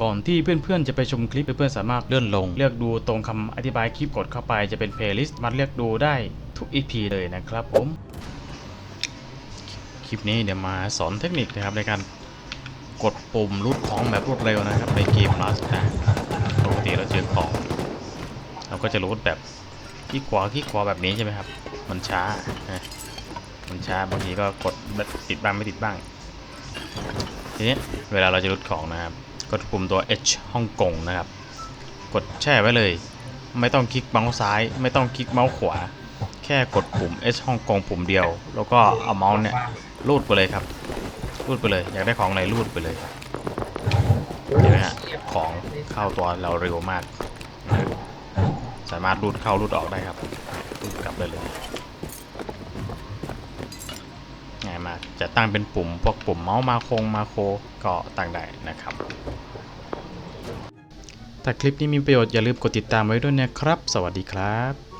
ก่อนที่เพื่อนๆจะไปชมคลิปเพื่อนๆสามารถเลื่อนลง เลือกดูตรงคำอธิบายคลิปกดเข้าไปจะเป็นเพลย์ลิสต์มาเลือกดูได้ทุก EP เลยนะครับผม คลิปนี้เดี๋ยวมาสอนเทคนิคนะครับในการกดปุ่มรูดของแบบรวดเร็วนะครับในเกม Rust นะปกติเราเจอของ เราก็จะรูดแบบคลิกขวาคลิกขวาแบบนี้ใช่ไหมครับ มันช้านะมันช้าบางทีก็กดติดบ้างไม่ติดบ้างทีนี้เวลาเราจะรูดของนะครับ กดปุ่มตัว H ฮ่องกงนะครับ กดแช่ไว้เลย ไม่ต้องคลิกเมาส์ซ้าย ไม่ต้องคลิกเมาส์ขวา แค่กดปุ่ม H ฮ่องกงปุ่มเดียว แล้วก็เอาเมาส์เนี่ยลูดไปเลยครับลูดไปเลย อยากได้ของอะไหนลูดไปเลยเห็นไหมฮะของเข้าตัวเราเร็วมาก สามารถรูดเข้ารูดออกได้ครับรูดกลับได้เลยง่ายมากจะตั้งเป็นปุ่มพวกปุ่มเมาส์มาโคงมาโคก็ตั้งได้นะครับ ถ้าคลิปนี้มีประโยชน์อย่าลืมกดติดตามไว้ด้วยนะครับ สวัสดีครับ